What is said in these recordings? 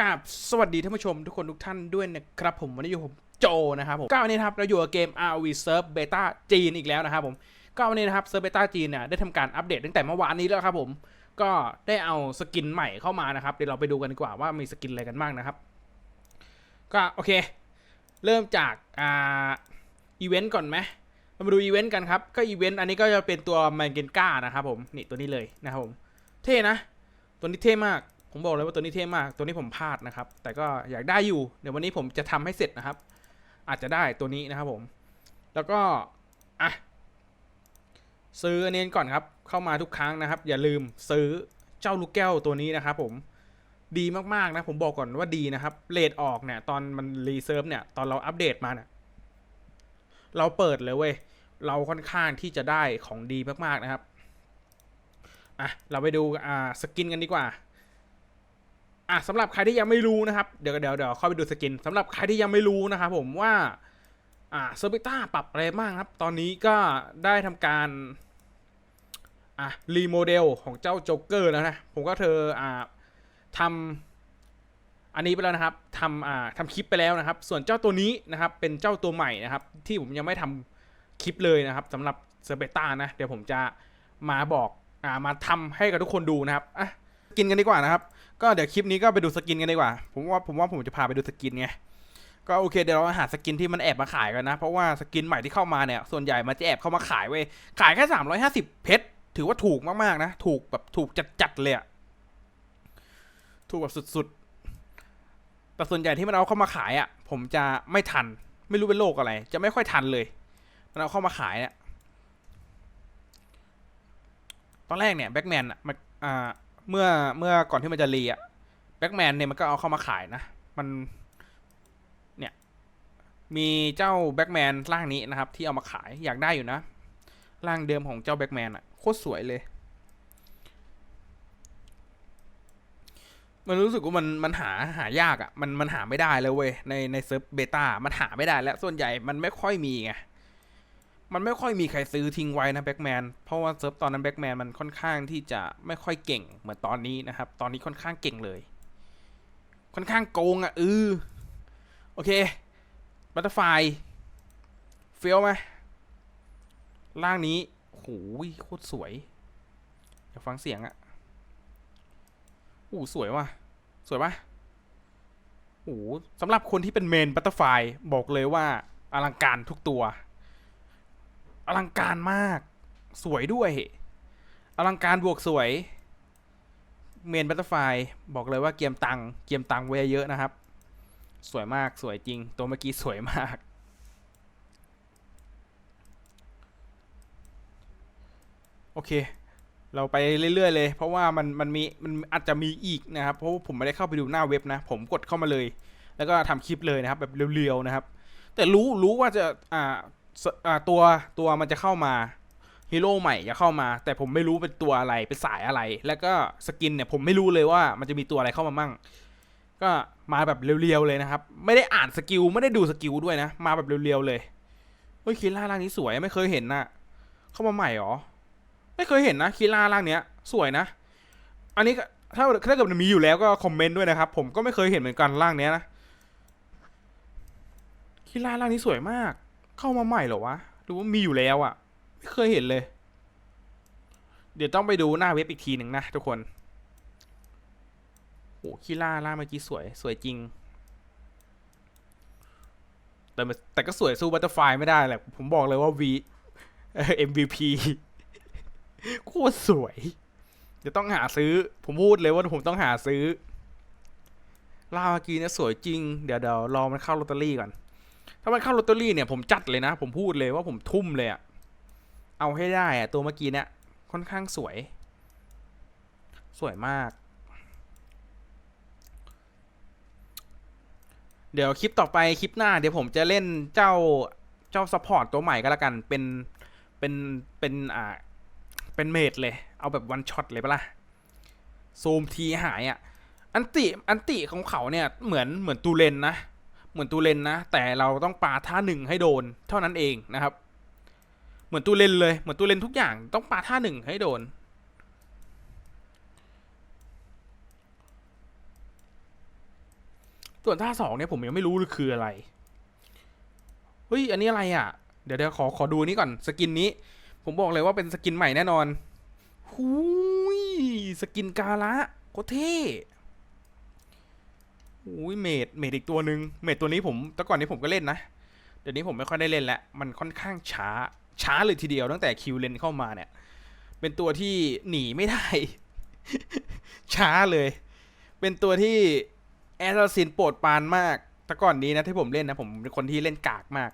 กับสวัสดีท่านผู้ชมทุกคนทุกท่านด้วยนะครับผมวันนี้อยู่ผมโจนะครับผมก็วันนี้นะครับเราอยู่กับเกม RV Surf Beta จีนอีกแล้วนะครับผมก็วันนี้นะครับ Surf Beta จีนเนี่ยได้ทำการอัปเดตตั้งแต่เมื่อวานนี้แล้วครับผมก็ได้เอาสกินใหม่เข้ามานะครับเดี๋ยวเราไปดูกันดีกว่าว่ามีสกินอะไรกันบ้างนะครับ ก็โอเค เริ่มจากอ่าอีเวนต์ก่อนไหมเรามาดูอีเวนต์กันครับก็อีเวนต์อันนี้ก็จะเป็นตัวแมนเกนก้านะครับผมนี่ตัวนี้เลยนะครับผมเท่นะ ตัวนี้เท่มาก ผมบอกเลยว่าตัวนี้เท่มาก ตัวนี้ผมพลาดนะครับ แต่ก็อยากได้อยู่ เดี๋ยววันนี้ผมจะทำให้เสร็จนะครับ อาจจะได้ตัวนี้นะครับผม แล้วก็ อะ ซื้ออันนี้ก่อนครับ เข้ามาทุกครั้งนะครับ อย่าลืมซื้อเจ้าลูกแก้วตัวนี้นะครับผม ดีมากๆนะ ผมบอกก่อนว่าดีนะครับ เลทออกเนี่ย ตอนมันรีเซิร์ฟเนี่ย ตอนเราอัปเดตมาเนี่ย เราเปิดเลยเว้ย เราค่อนข้างที่จะได้ของดีมากๆนะครับ อะ เราไปดู อ่า สกินกันดีกว่า อะสำหรับใครที่ยังไม่รู้นะครับ เดี๋ยวเดี๋ยวเดี๋ยวเข้าไปดูสกินสำหรับใครที่ยังไม่รู้นะครับผมว่าอ่าเซอร์เบต้าปรับอะไรบ้างครับ ตอนนี้ก็ได้ทำการอะรีโมเดลของเจ้าโจ๊กเกอร์แล้วนะ ผมก็เธออ่าทำอันนี้ไปแล้วนะครับทำอ่าทำคลิปไปแล้วนะครับ ส่วนเจ้าตัวนี้นะครับ เป็นเจ้าตัวใหม่นะครับ ที่ผมยังไม่ทำคลิปเลยนะครับสำหรับเซอร์เบต้านะ เดี๋ยวผมจะมาบอกอ่ามาทำให้กับทุกคนดูนะครับอะกินกันดีกว่านะครับ ก็เดี๋ยวคลิปนี้ก็ไปดูสกินกันดีกว่า ผมว่าผมว่าผมจะพาไปดูสกินไง ก็โอเคเดี๋ยวเราหาสกินที่มันแอบมาขายกันนะ เพราะว่าสกินใหม่ที่เข้ามาเนี่ย ส่วนใหญ่มันจะแอบเข้ามาขายเว้ย ขายแค่สามร้อยห้าสิบเพชร ถือว่าถูกมากๆนะ ถูกแบบถูกจัดๆเลยอะถูกแบบสุดๆ แต่ส่วนใหญ่ที่มันเอาเข้ามาขายอะผมจะไม่ทัน ไม่รู้เป็นโรคอะไร จะไม่ค่อยทันเลย มันเอาเข้ามาขายเนี่ย ตอนแรกเนี่ยแบ็กแมนอะมันอ่า เมื่อเมื่อก่อนที่มันจะรีอะแบ็กแมนเนี่ยมันก็เอาเข้ามาขายนะ มันเนี่ยมีเจ้าแบ็กแมนร่างนี้นะครับ ที่เอามาขายอยากได้อยู่นะ ร่างเดิมของเจ้าแบ็กแมนอะโคตรสวยเลย มันรู้สึกว่ามันมันหาหายากอะมันมันหาไม่ได้เลยเว้ยในในเซิร์ฟเบต้ามันหาไม่ได้แล้วส่วนใหญ่มันไม่ค่อยมีไง มันไม่ค่อยมีใครซื้อทิ้งไว้นะแบ็กแมนเพราะว่าเซิร์ฟตอนนั้นแบ็กแมนมันค่อนข้างที่จะไม่ค่อยเก่งเหมือนตอนนี้นะครับ ตอนนี้ค่อนข้างเก่งเลย ค่อนข้างโกงอะเออโอเคบัตเตอร์ไฟเฟี้ยวไหมร่างนี้โหยโคตรสวย อยากฟังเสียงอะอู้สวยว่ะ สวยปะโอ้สำหรับคนที่เป็นเมนบัตเตอร์ไฟบอกเลยว่าอลังการทุกตัว อลังการมาก สวยด้วย อลังการบวกสวย เมนบัตเตอร์ไฟบอกเลยว่าเกมตังเกมตังไว้เยอะนะครับ สวยมากสวยจริง ตัวเมื่อกี้สวยมากโอเค เราไปเรื่อย ๆ เลย เพราะว่ามันมันมีมันอาจจะมีอีกนะครับ เพราะว่าผมไม่ได้เข้าไปดูหน้าเว็บนะ ผมกดเข้ามาเลย แล้วก็ทำคลิปเลยนะครับ แบบเรียวๆนะครับ แต่รู้รู้ว่าจะอ่า ตัวตัวมันจะเข้ามาฮีโร่ใหม่จะเข้ามา แต่ผมไม่รู้เป็นตัวอะไรเป็นสายอะไร แล้วก็สกินเนี่ยผมไม่รู้เลยว่ามันจะมีตัวอะไรเข้ามามั่ง ก็มาแบบเรียวๆเลยนะครับ ไม่ได้อ่านสกิลไม่ได้ดูสกิลด้วยนะ มาแบบเรียวๆเลยเฮ้ยคีล่าร่างนี้สวยไม่เคยเห็นนะเข้ามาใหม่หรอไม่เคยเห็นนะคีล่าร่างเนี้ย สวยนะ อันนี้ถ้าถ้าเกิดมันมีอยู่แล้วก็คอมเมนต์ด้วยนะครับ ผมก็ไม่เคยเห็นเหมือนกันร่างเนี้ยนะคีล่าร่างนี้สวยมาก เข้ามาใหม่เหรอวะหรือว่ามีอยู่แล้วอะ่ะ ไม่เคยเห็นเลย เดี๋ยวต้องไปดูหน้าเว็บอีกทีหนึ่งนะทุกคนโอ้คีล่าล่าเมื่อกี้สวย สวยจริง แต่แต่ก็สวยสู้บัตเตอร์ไฟไม่ได้แหละ ผมบอกเลยว่า V เอ่อ MVP โคตรสวย เดี๋ยวต้องหาซื้อ ผมพูดเลยว่าผมต้องหาซื้อล่าเมื่อกี้เนี่ยสวยจริง เดี๋ยวเดี๋ยวรอมันเข้าลอตเตอรี่ก่อน ถ้ามันเข้าลอตเตอรี่เนี่ยผมจัดเลยนะ ผมพูดเลยว่าผมทุ่มเลยอะเอาให้ได้อะตัวเมื่อกี้เนี่ยค่อนข้างสวย สวยมาก เดี๋ยวคลิปต่อไปคลิปหน้าเดี๋ยวผมจะเล่นเจ้าเจ้าซัพพอร์ตตัวใหม่ก็แล้วกันเป็นเป็นเป็นอ่าเป็นเมดเลย เอาแบบวันช็อตเลยปะล่ะซูมทีหายอะ่ะ อันติ อันติของเขาเนี่ย เหมือนเหมือนตูเลนนะ เหมือนตูเลนนะ แต่เราต้องปาท่าหนึ่งให้โดน เท่านั้นเองนะครับ เหมือนตูเลนเลยเหมือนตูเลนทุกอย่างต้องปาท่าหนึ่งให้โดน ส่วนท่าสองเนี่ยผมยังไม่รู้เลยคืออะไรเฮ้ยอันนี้อะไรอะ เดี๋ยวเดี๋ยวขอขอดูนี่ก่อนสกินนี้ ผมบอกเลยว่าเป็นสกินใหม่แน่นอนหูยสกินกาละโคเท่ อุ้ยเมดเมดอีกตัวหนึ่งเมดตัวนี้ผมแต่ก่อนนี้ผมก็เล่นนะ เดี๋ยวนี้ผมไม่ค่อยได้เล่นแล้ว มันค่อนข้างช้า ช้าเลยทีเดียวตั้งแต่คิวเลนเข้ามาเนี่ย เป็นตัวที่หนีไม่ได้ ช้าเลย เป็นตัวที่แอสซัสซินโปรดปานมาก แต่ก่อนนี้นะที่ผมเล่นนะ ผมเป็นคนที่เล่นกากมาก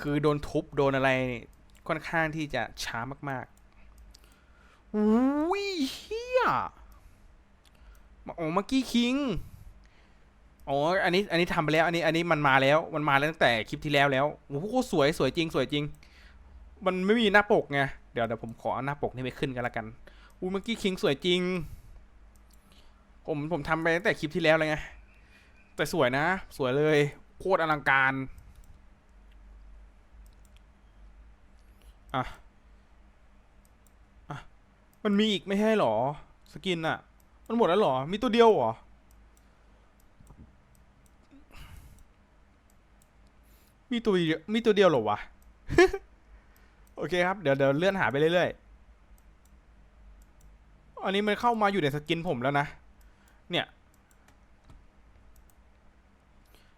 คือโดนทุบโดนอะไรค่อนข้างที่จะช้ามากๆอุ้ยเฮียมาโอ้มักกี้คิง อ๋อ อันนี้ อันนี้ทำไปแล้ว อันนี้ อันนี้มันมาแล้ว มันมาแล้วตั้งแต่คลิปที่แล้วแล้ว โอ้โห สวย สวยจริง สวยจริง มันไม่มีหน้าปกไง เดี๋ยวเดี๋ยวผมขอเอาหน้าปกนี่ไปขึ้นกันละกันอุ้ยมักกี้คิงสวยจริง ผม ผมทำไปตั้งแต่คลิปที่แล้วเลยไง แต่สวยนะ สวยเลย โคตรอลังการ อะ อะ มันมีอีกไม่ใช่หรอ สกินอะมันหมดแล้วหรอ มีตัวเดียวหรอ มีตัวมีตัวเดียวหรอวะ โอเคครับ เดี๋ยวเดี๋ยวเลื่อนหาไปเรื่อยๆ อันนี้มันเข้ามาอยู่ในสกินผมแล้วนะ เนี่ย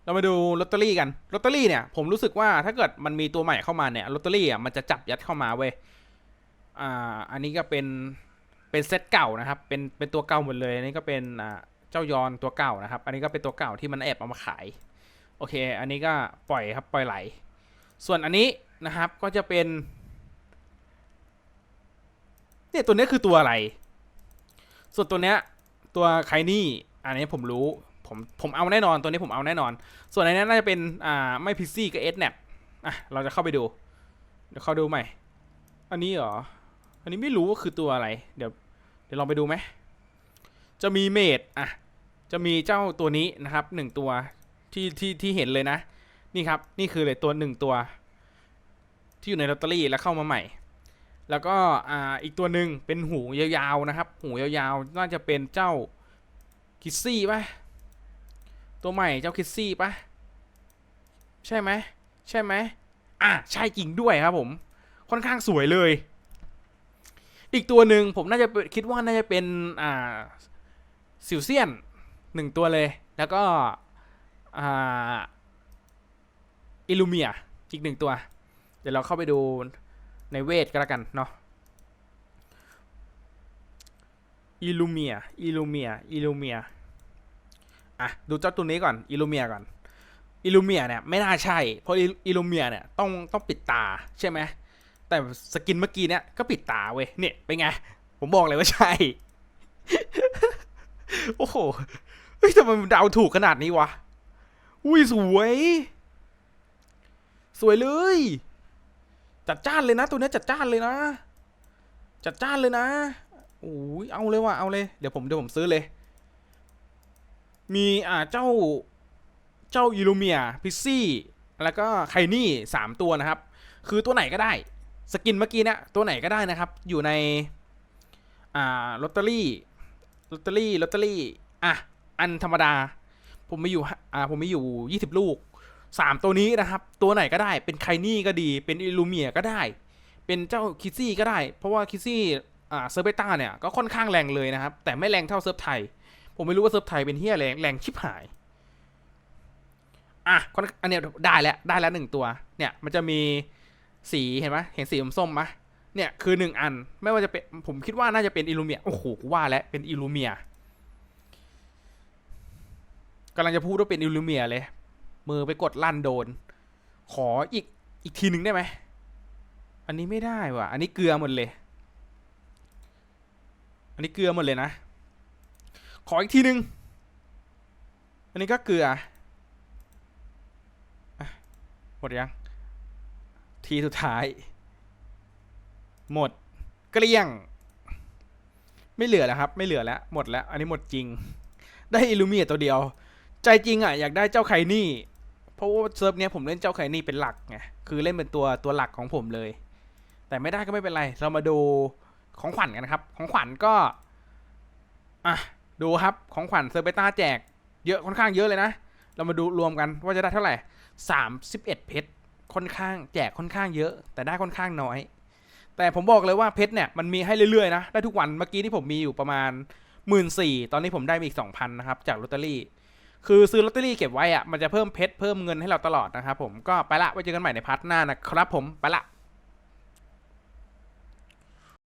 เรามาดูลอตเตอรี่กัน ลอตเตอรี่เนี่ย ผมรู้สึกว่าถ้าเกิดมันมีตัวใหม่เข้ามาเนี่ย ลอตเตอรี่อะมันจะจับยัดเข้ามาเว้ย อ่า อันนี้ก็เป็น เป็นเซตเก่านะครับ เป็น เป็นตัวเก่าหมดเลย อันนี้ก็เป็น อ่า เจ้ายอนตัวเก่านะครับ อันนี้ก็เป็นตัวเก่าที่มันแอบเอามาขาย โอเค อันนี้ก็ปล่อยครับปล่อยไหล ส่วนอันนี้นะครับก็จะเป็น เนี่ยตัวนี้คือตัวอะไร ส่วนตัวเนี้ยตัวไคนี่อันนี้ผมรู้ผมผมเอาแน่นอนตัวนี้ผมเอาแน่นอน ส่วนอันนี้น่าจะเป็นอ่าไม่พิซซี่กับเอสแนปอะเราจะเข้าไปดู เดี๋ยวเข้าดูใหม่ อันนี้เหรอ อันนี้ไม่รู้ว่าคือตัวอะไร เดี๋ยวเดี๋ยวลองไปดูไหมจะมีเมดอะจะมีเจ้าตัวนี้นะครับหนึ่งตัว ที่ที่ที่เห็นเลยนะ นี่ครับ นี่คือเลยตัวหนึ่งตัว ที่อยู่ในลอตเตอรี่แล้วเข้ามาใหม่ แล้วก็อ่าอีกตัวหนึ่งเป็นหูยาวๆนะครับ หูยาวๆ น่าจะเป็นเจ้าคิสซี่ป่ะตัวใหม่เจ้าคิสซี่ปะใช่ไหมใช่ไหมอะใช่จริงด้วยครับผม ค่อนข้างสวยเลย อีกตัวหนึ่งผมน่าจะคิดว่าน่าจะเป็นอ่าสิวเซียนหนึ่งตัวเลย แล้วก็ อ่าอิลูเมียอีกหนึ่งตัว เดี๋ยวเราเข้าไปดูในเวทก็แล้วกันเนาะอิลูเมียอิลูเมียอิลูเมียอะดูเจ้าตัวนี้ก่อนอิลูเมียก่อนอิลูเมียเนี่ยไม่น่าใช่ เพราะอิลูเมียเนี่ยต้องต้องปิดตาใช่ไหมแต่สกินเมื่อกี้เนี่ยก็ปิดตาเว้ยเนี่ยเป็นไง ผมบอกเลยว่าใช่ โอ้โหเฮ้ยทำไมมันเดาถูกขนาดนี้วะ อุ้ยสวย สวยเลย จัดจ้านเลยนะ ตัวนี้จัดจ้านเลยนะ จัดจ้านเลยนะโอ้ยเอาเลยว่ะเอาเลย เดี๋ยวผมเดี๋ยวผมซื้อเลย มีอ่าเจ้าเจ้าอิลูเมียพิซซี่ แล้วก็ไคนี่สามตัวนะครับ คือตัวไหนก็ได้ สกินเมื่อกี้เนี่ยตัวไหนก็ได้นะครับ อยู่ในอ่าลอตเตอรี่ลอตเตอรี่ลอตเตอรี่อะอันธรรมดา ผมมีอยู่อ่าผมมีอยู่ยี่สิบลูกสามตัวนี้นะครับ ตัวไหนก็ได้เป็นไคนี่ก็ดี เป็นอิลูเมียก็ได้ เป็นเจ้าคิซี่ก็ได้ เพราะว่าคิซี่อ่าเซอร์ฟเบต้าเนี่ยก็ค่อนข้างแรงเลยนะครับ แต่ไม่แรงเท่าเซิร์ฟไทย ผมไม่รู้ว่าเซิร์ฟไทยเป็นเฮียแรงแรงชิบหายอะคนอันเนี้ยได้แล้วได้แล้วหนึ่งตัว เนี่ยมันจะมีสีเห็นไหมเห็นสีส้มไหมเนี่ยคือหนึ่งอันไม่ว่าจะเป็นผมคิดว่าน่าจะเป็นอิลูเมียโอ้โหกูว่าแล้วเป็นอิลูเมีย กำลังจะพูดว่าเป็นอิลูเมียเลย มือไปกดลั่นโดน ขออีกอีกทีหนึ่งได้ไหม อันนี้ไม่ได้ว่ะ อันนี้เกลือหมดเลย อันนี้เกลือหมดเลยนะ ขออีกทีหนึ่งอันนี้ก็เกลือหมดยัง ทีสุดท้าย หมดเกลี้ยง ไม่เหลือแล้วครับ ไม่เหลือแล้ว หมดแล้ว อันนี้หมดจริง ได้อิลูเมียตัวเดียว ใจจริงอะอยากได้เจ้าไคนี่ เพราะว่าเซิร์ฟเนี้ยผมเล่นเจ้าไคนี่เป็นหลักไงคือเล่นเป็นตัวตัวหลักของผมเลย แต่ไม่ได้ก็ไม่เป็นไร เรามาดูของขวัญกันครับ ของขวัญก็อะดูครับของขวัญเซอร์เบต้าแจก เยอะค่อนข้างเยอะเลยนะ เรามาดูรวมกันว่าจะได้เท่าไหร่31เพชรค่อนข้างแจกค่อนข้างเยอะ แต่ได้ค่อนข้างน้อย แต่ผมบอกเลยว่าเพชรเนี่ยมันมีให้เรื่อยๆนะได้ทุกวันเมื่อกี้ที่ผมมีอยู่ประมาณ1 4ื่นตอนนี้ผมได้มาอีก2,000นะครับจากลอตเตอรี่ คือซื้อลอตเตอรี่เก็บไว้อะมันจะเพิ่มเพชรเพิ่มเงินให้เราตลอดนะครับผมก็ไปละไว้เจอกันใหม่ในพาร์ทหน้านะครับผมไปละ